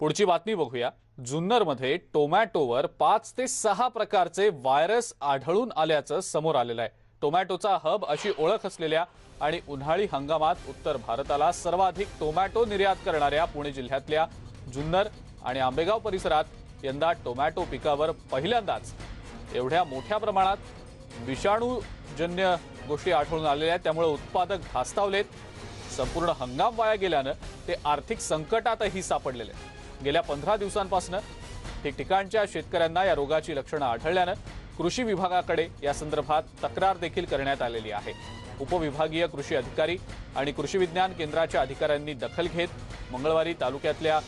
पुढची बातमी बघूया. जुन्नरमध्ये टोमॅटोवर पाच ते सहा प्रकारचे व्हायरस आढळून आल्याचं समोर आलेलं आहे. टोमॅटोचा हब अशी ओळख असलेल्या आणि उन्हाळी हंगामात उत्तर भारताला सर्वाधिक टोमॅटो निर्यात करणाऱ्या पुणे जिल्ह्यातल्या जुन्नर आणि आंबेगाव परिसरात यंदा टोमॅटो पिकावर पहिल्यांदाच एवढ्या मोठ्या प्रमाणात विषाणूजन्य गोष्टी आढळून आलेल्या आहेत. त्यामुळे उत्पादक धास्तावलेत. संपूर्ण हंगाम वाया गेल्यानं ते आर्थिक संकटातही सापडलेले आहेत. गेल्या पंधरा दिवसांपासून ठिकठिकाणच्या शेतकऱ्यांना या रोगाची लक्षणं आढळल्यानं कृषी विभागाकडे या संदर्भात तक्रार देखील करण्यात आलेली आहे. उपविभागीय कृषी अधिकारी आणि कृषी विज्ञान केंद्राच्या अधिकाऱ्यांनी दखल घेत मंगळवारी तालुक्यातल्या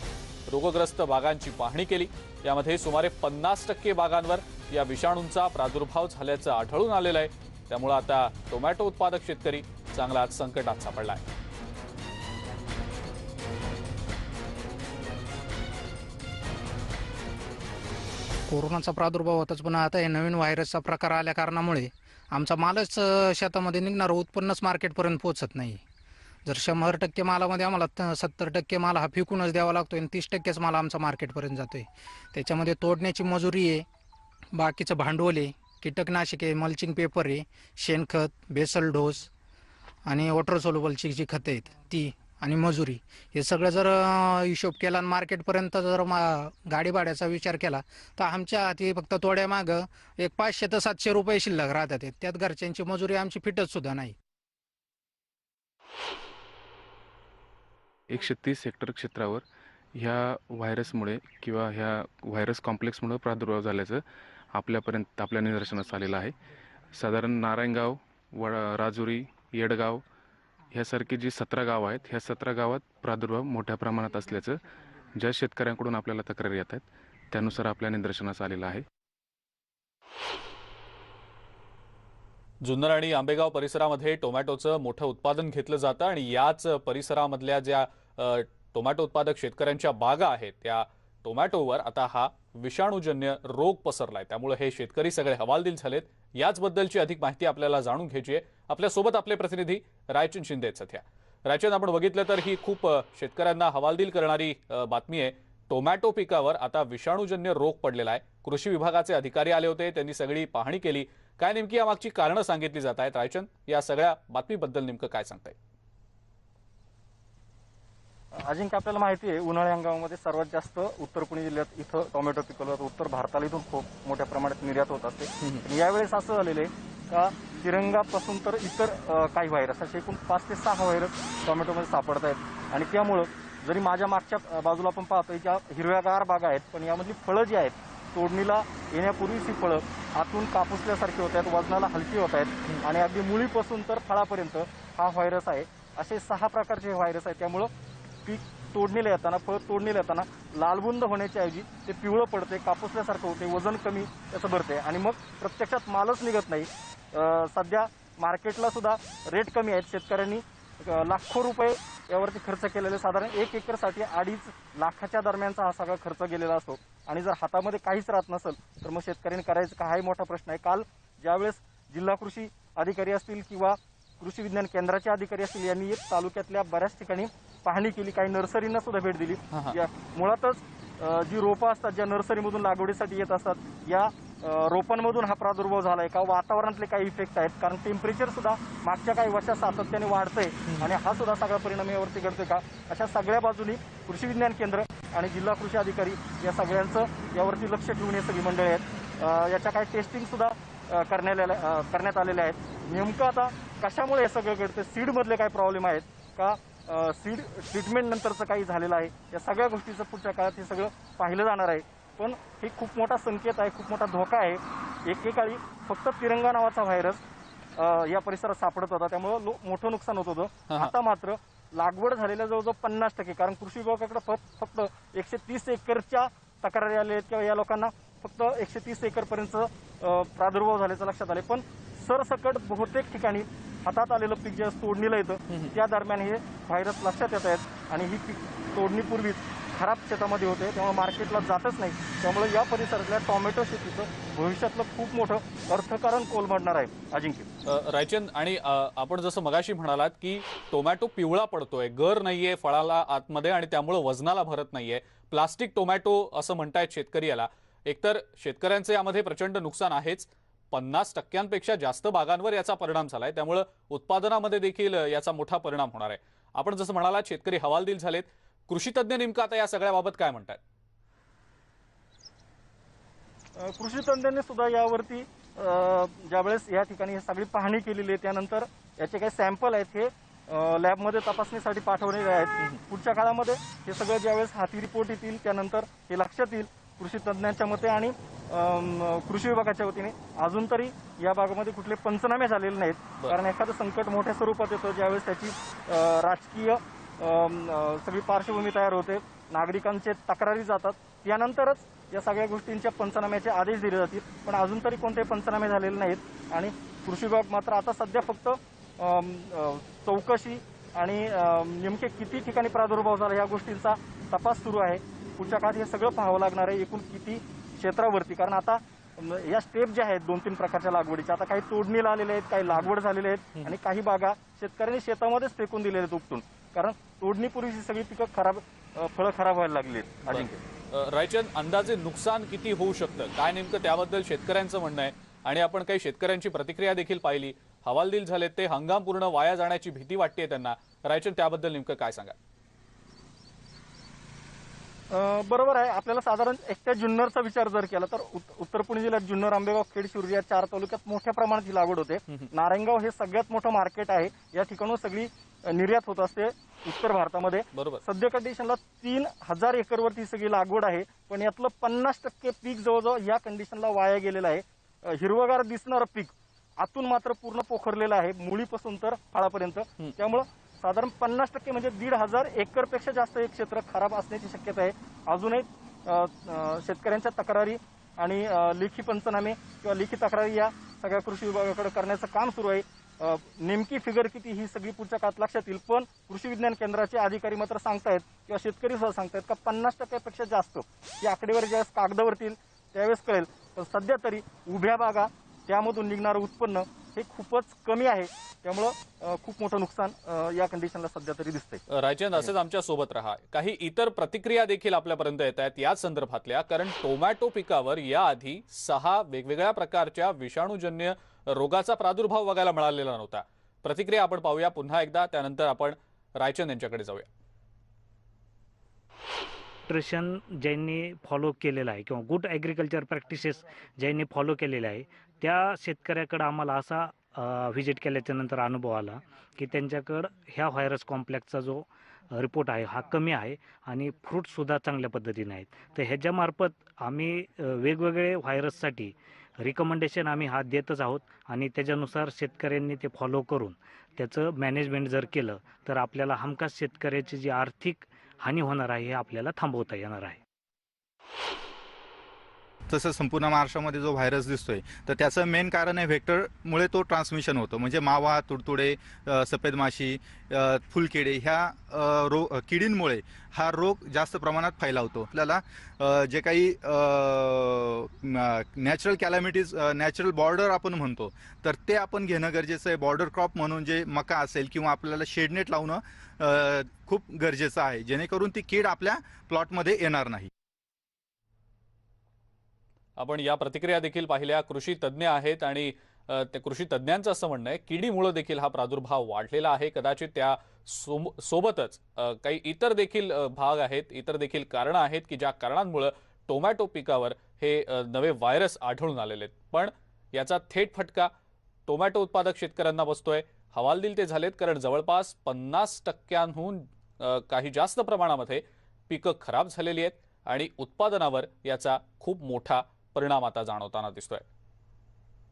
रोगग्रस्त बागांची पाहणी केली. यामध्ये सुमारे पन्नास टक्के बागांवर या विषाणूंचा प्रादुर्भाव झाल्याचं आढळून आलेलं आहे. त्यामुळे आता टोमॅटो उत्पादक शेतकरी चांगलाच संकटात सापडला आहे. कोरोनाचा प्रादुर्भाव होताच पण आता हे नवीन व्हायरसचा प्रकार आल्या कारणामुळे आमचा मालच शेतामध्ये निघणारं उत्पन्नच मार्केटपर्यंत पोहोचत नाही. जर शंभर टक्के मालामध्ये आम्हाला सत्तर टक्के माल हा फिकूनच द्यावा लागतो आणि तीस टक्केच माल आमचा मार्केटपर्यंत जातो आहे त्याच्यामध्ये तोडण्याची मजुरी आहे बाकीचं भांडवल आहे कीटकनाशके आहे मल्चिंग पेपर आहे शेणखत बेसल डोस आणि वॉटर सोल्युबलची जी खतं आहेत ती आणि मजुरी. हे सगळं जर हिशोब केला आणि मार्केटपर्यंत जर मा गाडी भाड्याचा विचार केला तर आमच्या हाती फक्त तोड्यामागं एक पाचशे ते सातशे रुपये शिल्लक राहतात. त्यात घरच्यांची मजुरी आमची फिटत सुद्धा नाही. एकशे तीस हेक्टर क्षेत्रावर ह्या व्हायरसमुळे किंवा ह्या व्हायरस कॉम्प्लेक्समुळे प्रादुर्भाव झाल्याचं आपल्यापर्यंत आपल्या निदर्शनास आलेलं आहे. साधारण नारायणगाव वडा राजुरी येडगाव ह्यासारखी जी सतरा गावं आहेत ह्या सतरा गावात प्रादुर्भाव मोठ्या प्रमाणात असल्याचं ज्या शेतकऱ्यांकडून आपल्याला तक्रारी येत आहेत त्यानुसार आपल्या निदर्शनास आलेलं आहे. जुन्नर आणि आंबेगाव परिसरामध्ये टोमॅटोचं मोठं उत्पादन घेतलं जातं आणि याच परिसरामधल्या ज्या टोमॅटो उत्पादक शेतकऱ्यांच्या बागा आहेत त्या टोमॅटोवर आता हा विषाणूजन्य रोग पसरलाय. त्यामुळे हे शेतकरी सगळे हवालदिल झालेत. याचबद्दलची अधिक माहिती आपल्याला जाणून घ्यायची आहे. आपल्यासोबत आपले प्रतिनिधी रायचंद शिंदे आहेत सध्या. रायचंद आपण बघितलं तर ही खूप शेतकऱ्यांना हवालदिल करणारी बातमी आहे. टोमॅटो पिकावर आता विषाणूजन्य रोग पडलेला आहे. कृषी विभागाचे अधिकारी आले होते. त्यांनी सगळी पाहणी केली. काय नेमकी यामागची कारणं सांगितली जात आहेत? रायचंद या सगळ्या बातमीबद्दल नेमकं काय सांगताय? अजिंक्य आपल्याला माहिती आहे उन्हाळी हंगामामध्ये सर्वात जास्त उत्तर पुणे जिल्ह्यात इथं टोमॅटो पिकवलं जातं उत्तर भारताला इथून खूप मोठ्या प्रमाणात निर्यात होतात ते यावेळेस असं झालेलं आहे का तिरंगापासून तर इतर काही व्हायरस असे एकूण पाच ते सहा व्हायरस टोमॅटोमध्ये सापडत आहेत. आणि त्यामुळं जरी माझ्या मागच्या बाजूला आपण पाहतोय ज्या हिरव्यागार बागा आहेत पण यामधली फळं जी आहेत तोडणीला येण्यापूर्वीच ही फळं आतून कापुसल्यासारखी होत आहेत वजनाला हलकी होत आहेत आणि अगदी मुळीपासून तर फळापर्यंत हा व्हायरस आहे. असे सहा प्रकारचे हे व्हायरस आहेत. त्यामुळं पीक तोडणीला येताना फळ तोडणीला येताना लालबुंद होण्याच्या ऐवजी ते पिवळं पडते कापुसल्यासारखं होते वजन कमी त्याचं भरते आणि मग प्रत्यक्षात मालच निघत नाही. सध्या मार्केटला सुद्धा रेट कमी आहेत. शेतकऱ्यांनी लाखो रुपये यावरती खर्च केलेले साधारण एक एकरसाठी अडीच लाखाच्या दरम्यानचा हा सगळा खर्च गेलेला असतो. आणि जर हातामध्ये काहीच राहत नसेल तर मग शेतकऱ्यांनी करायचं का हाही मोठा प्रश्न आहे. काल ज्यावेळेस जिल्हा कृषी अधिकारी असतील किंवा कृषी विज्ञान केंद्राचे अधिकारी असतील यांनी तालुक्यातल्या बऱ्याच ठिकाणी पाहणी केली काही नर्सरींना सुद्धा भेट दिली. या मुळातच जी रोपं असतात ज्या नर्सरीमधून लागवडीसाठी येत असतात या रोपांमधून हा प्रादुर्भाव झालाय का? वातावरणातले काही इफेक्ट आहेत. कारण टेम्परेचर सुद्धा मागच्या काही वर्षात सातत्याने वाढतंय. आणि हा सुद्धा सगळा परिणाम यावरती घडतोय का? अशा सगळ्या बाजूनी कृषी विज्ञान केंद्र आणि जिल्हा कृषी अधिकारी या सगळ्यांचं यावरती लक्ष ठेवून हे सगळी मंडळी आहेत. याच्या काही टेस्टिंग सुद्धा करण्यात अ, करण्यात आलेले आहेत. नेमकं आता कशामुळे हे सगळं घडतं सीडमधले काय प्रॉब्लेम आहेत का? सीड ट्रीटमेंट नंतरचं काही झालेलं आहे. या सगळ्या गोष्टीचं पुढच्या काळात हे सगळं पाहिलं जाणार आहे. पण हे खूप मोठा संकेत आहे खूप मोठा धोका आहे. एकेकाळी फक्त तिरंगा नावाचा व्हायरस या परिसरात सापडत होता. त्यामुळं लो- मोठं नुकसान होत होतं. आता मात्र लागवड झालेल्या जवळजवळ पन्नास टक्के. कारण कृषी विभागाकडे फक्त फक्त एकशे तीस एकरच्या तक्रारी आल्या आहेत किंवा या लोकांना फक्त एकशे तीस एकरपर्यंत प्रादुर्भाव झाल्याचं लक्षात आले पण सरसकट बहुतेक ठिकाणी हातात आलेलं पीक जे तोडणीला येतं त्या दरम्यान हे व्हायरस लक्षात येत आहेत आणि ही पीक तोडणीपूर्वीच खराब शेतामध्ये होते तेव्हा मार्केटला जातच नाही. त्यामुळे या परिसरातल्या टोमॅटो शेतीचं भविष्यातलं खूप मोठं अर्थकारण कोलमडणार आहे. अजिंक्य. रायचंद आणि आपण जसं मगाशी म्हणालात की टोमॅटो पिवळा पडतोय गर नाहीये फळाला आतमध्ये आणि त्यामुळे वजनाला भरत नाहीये. प्लास्टिक टोमॅटो असं म्हणतायत शेतकरी याला. एकतर शेतकऱ्यांचे यामध्ये प्रचंड नुकसान आहेच पन्नास टक्क्यांपेक्षा जास्त भागांवर याचा परिणाम झालाय. त्यामुळं उत्पादनामध्ये देखील याचा मोठा परिणाम होणार आहे. आपण जसं म्हणाला शेतकरी हवालदिल झालेत. कृषी तज्ज्ञ नेमकं आता या सगळ्याबाबत काय म्हणतात कृषी तज्ज्ञांनी सुद्धा यावरती ज्यावेळेस या ठिकाणी ही सगळी पाहणी केलेली आहे त्यानंतर याचे काही सॅम्पल आहेत हे लॅबमध्ये तपासणीसाठी पाठवलेले आहेत. पुढच्या काळामध्ये हे सगळं ज्यावेळेस हाती रिपोर्ट येतील त्यानंतर हे लक्षात येईल कृषी तज्ज्ञांच्या मते आणि कृषी विभागाच्या वतीने अजून तरी या भागामध्ये कुठले पंचनामे झालेले नाहीत. कारण एखादं संकट मोठ्या स्वरूपात येतं ज्यावेळेस त्याची राजकीय सगळी पार्श्वभूमी तयार होते नागरिकांचे तक्रारी जातात त्यानंतरच या सगळ्या गोष्टींच्या पंचनाम्याचे आदेश दिले जातील. पण अजून तरी कोणते पंचनामे झालेले नाहीत आणि कृषी विभाग मात्र आता सध्या फक्त चौकशी आणि नेमके किती ठिकाणी प्रादुर्भाव झाला या गोष्टींचा तपास सुरू आहे. पुढच्या काळात हे सगळं पाहावं लागणार आहे. एकूण किती क्षेत्रावरती. कारण आता या स्टेप ज्या आहेत दोन तीन प्रकारच्या लागवडीच्या. आता काही तोडणीला आलेल्या आहेत काही लागवड झालेल्या आहेत आणि काही बागा शेतकऱ्यांनी शेतामध्येच फेकून दिलेल्या आहेत उपटून. कारण तोडणीपूर्वीची सगळी पिकं खराब फळं खराब व्हायला लागली आहेत अजिंक्य. रायचंद अंदाजे नुकसान किती होऊ शकतं? काय नेमकं त्याबद्दल शेतकऱ्यांचं म्हणणं आहे? आणि आपण काही शेतकऱ्यांची प्रतिक्रिया देखील पाहिली. हवालदिल झाले ते हंगाम पूर्ण वाया जाण्याची भीती वाटते त्यांना. रायचंद त्याबद्दल नेमकं काय सांगा बरोबर आहे. आपल्याला साधारण एकट्या जुन्नरचा विचार जर केला तर उत- उत्तर पुणे जिल्ह्यात जुन्नर आंबेगाव खेड शिरूर या चार तालुक्यात मोठ्या प्रमाणात ही लागवड होते. नारायणगाव हे सगळ्यात मोठं मार्केट आहे. या ठिकाणून सगळी निर्यात होत असते उत्तर भारतामध्ये. बरोबर. सध्या कंडिशनला तीन हजार एकरवरती सगळी लागवड आहे पण यातलं पन्नास टक्के पीक जवळजवळ या कंडिशनला वाया गेलेलं आहे. हिरवगार दिसणारं पीक आतून मात्र पूर्ण पोखरलेलं आहे मुळीपासून तर फळापर्यंत. त्यामुळं साधारण पन्नास टक्के म्हणजे दीड हजार एकरपेक्षा जास्त एक क्षेत्र खराब असण्याची शक्यता आहे. अजूनही शेतकऱ्यांच्या तक्रारी आणि लिखी लेखी पंचनामे किंवा लेखी तक्रारी या सगळ्या कृषी विभागाकडे करण्याचं काम सुरू आहे. नेमकी फिगर किती ही सगळी पुढच्या काळात लक्षात येईल. पण कृषी विज्ञान केंद्राचे अधिकारी मात्र सांगतायत किंवा शेतकरी सुद्धा सांगतायत का पन्नास टक्क्यापेक्षा जास्त ही आकडेवारी ज्यावेळेस कागदावरतील त्यावेळेस कळेल. पण सध्या तरी उभ्या बागा त्यामधून निघणारं उत्पन्न हे खूपच कमी आहे. त्यामुळं खूप मोठं नुकसान या कंडिशनला सध्या तरी दिसतंय. रायचंद असेच आमच्यासोबत राहा. काही इतर प्रतिक्रिया देखील आपल्यापर्यंत येत आहेत याच संदर्भातल्या कारण टोमॅटो पिकावर याआधी सहा वेगवेगळ्या प्रकारच्या विषाणूजन्य रोगाचा प्रादुर्भाव बघायला मिळालेला नव्हता. प्रतिक्रिया आपण पाहूया पुन्हा एकदा त्यानंतर आपण रायचंद यांच्याकडे जाऊया. न्यूट्रिशन ज्यांनी फॉलो केलेलं आहे किंवा गुड ॲग्रिकल्चर प्रॅक्टिसेस ज्यांनी फॉलो केलेल्या आहे त्या शेतकऱ्याकडं आम्हाला असा व्हिजिट केल्याच्यानंतर अनुभव आला की त्यांच्याकडं ह्या व्हायरस कॉम्प्लेक्सचा जो रिपोर्ट आहे हा कमी आहे आणि फ्रूटसुद्धा चांगल्या पद्धतीने आहेत. तर ह्याच्यामार्फत आम्ही वेगवेगळे व्हायरससाठी रिकमेंडेशन आम्ही हा देतच आहोत आणि त्याच्यानुसार शेतकऱ्यांनी ते फॉलो करून त्याचं मॅनेजमेंट जर केलं तर आपल्याला हमखास शेतकऱ्याची जी आर्थिक हानी होणार आहे हे आपल्याला थांबवता येणार आहे. तसं संपूर्ण महाराष्ट्रामध्ये जो व्हायरस दिसतोय तर त्याचं मेन कारण आहे व्हेक्टरमुळे तो ट्रान्समिशन होतो. म्हणजे मावा तुडतुडे सफेद माशी फुलकिडे ह्या रो किडींमुळे हा रोग जास्त प्रमाणात फैलावतो आपल्याला जे काही नॅचरल कॅलॅमिटीज नॅचरल बॉर्डर आपण म्हणतो तर ते आपण घेणं गरजेचं आहे. बॉर्डर क्रॉप म्हणून जे मका असेल किंवा आपल्याला शेडनेट लावणं खूप गरजेचं आहे. जेणेकरून ती कीड आपल्या प्लॉटमध्ये येणार नाही. आपण या प्रतिक्रिया देखील पाहिल्या. कृषी तज्ज्ञ आहेत आणि ते कृषी तज्ज्ञांचं असं म्हणणं आहे किडीमुळं देखील हा प्रादुर्भाव वाढलेला आहे. कदाचित त्या सोब- सोबतच काही इतर देखील भाग आहेत इतर देखील कारणं आहेत की ज्या कारणांमुळं टोमॅटो पिकावर हे नवे व्हायरस आढळून आलेले आहेत. पण याचा थेट फटका टोमॅटो उत्पादक शेतकऱ्यांना बसतोय. हवालदिल ते झालेत कारण जवळपास पन्नास टक्क्यांहून काही जास्त प्रमाणामध्ये पिकं खराब झालेली आहेत आणि उत्पादनावर याचा खूप मोठा परिणाम आता जाणवताना दिसतोय.